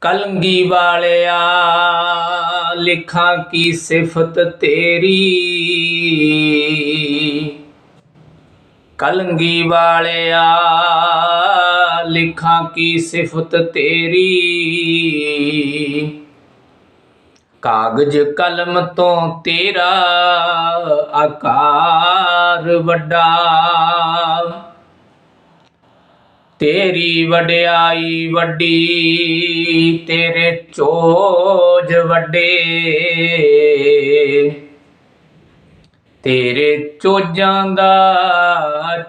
ਕਲੰਗੀ ਵਾਲਿਆ, ਲਿਖਾਂ ਕੀ ਸਿਫਤ ਤੇਰੀ? ਕਲੰਗੀ ਵਾਲਿਆ, ਲਿਖਾਂ ਕੀ ਸਿਫਤ ਤੇਰੀ? ਕਾਗਜ਼ ਕਲਮ ਤੋਂ ਤੇਰਾ ਆਕਾਰ ਵੱਡਾ। ਤੇਰੀ ਵਡਿਆਈ ਵੱਡੀ, ਤੇਰੇ ਚੋਜ ਵੱਡੇ। ਤੇਰੇ ਚੋਜਾਂ ਦਾ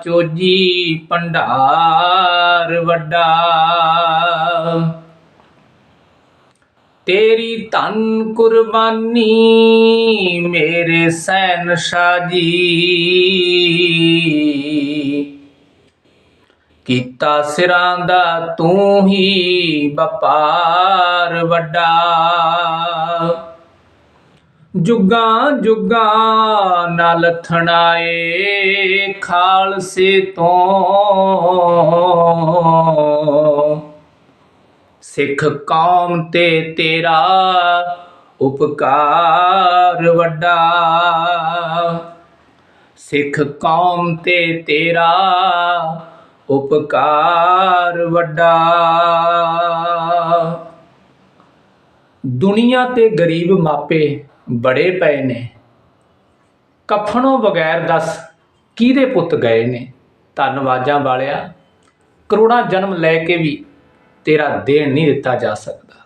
ਚੋਜੀ ਭੰਡਾਰ ਵੱਡਾ। ਤੇਰੀ ਧਨ ਕੁਰਬਾਨੀ ਮੇਰੇ ਸੈਨਸ਼ਾਹ ਜੀ। ਕੀਤਾ ਸਿਰਾਂ ਦਾ ਤੂੰ ਹੀ ਵਪਾਰ ਵੱਡਾ। ਜੁਗਾਂ ਜੁਗਾਂ ਨਾਲ ਥਣਾਏ ਖਾਲਸੇ ਤੋਂ। ਸਿੱਖ ਕੌਮ ਤੇ ਤੇਰਾ ਉਪਕਾਰ ਵੱਡਾ। ਸਿੱਖ ਕੌਮ ਤੇ ਤੇਰਾ ਉਪਕਾਰ ਵੱਡਾ। ਦੁਨੀਆ ਤੇ ਗਰੀਬ ਮਾਪੇ ਬੜੇ ਪਏ ਨੇ। ਕਫਨੋਂ ਬਗੈਰ ਦੱਸ ਕਿਹਦੇ ਪੁੱਤ ਗਏ ਨੇ? ਧੰਨਵਾਜਾਂ ਵਾਲਿਆ, ਕਰੋੜਾਂ ਜਨਮ ਲੈ ਕੇ ਵੀ ਤੇਰਾ ਦੇਣ ਨਹੀਂ ਦਿੱਤਾ ਜਾ ਸਕਦਾ।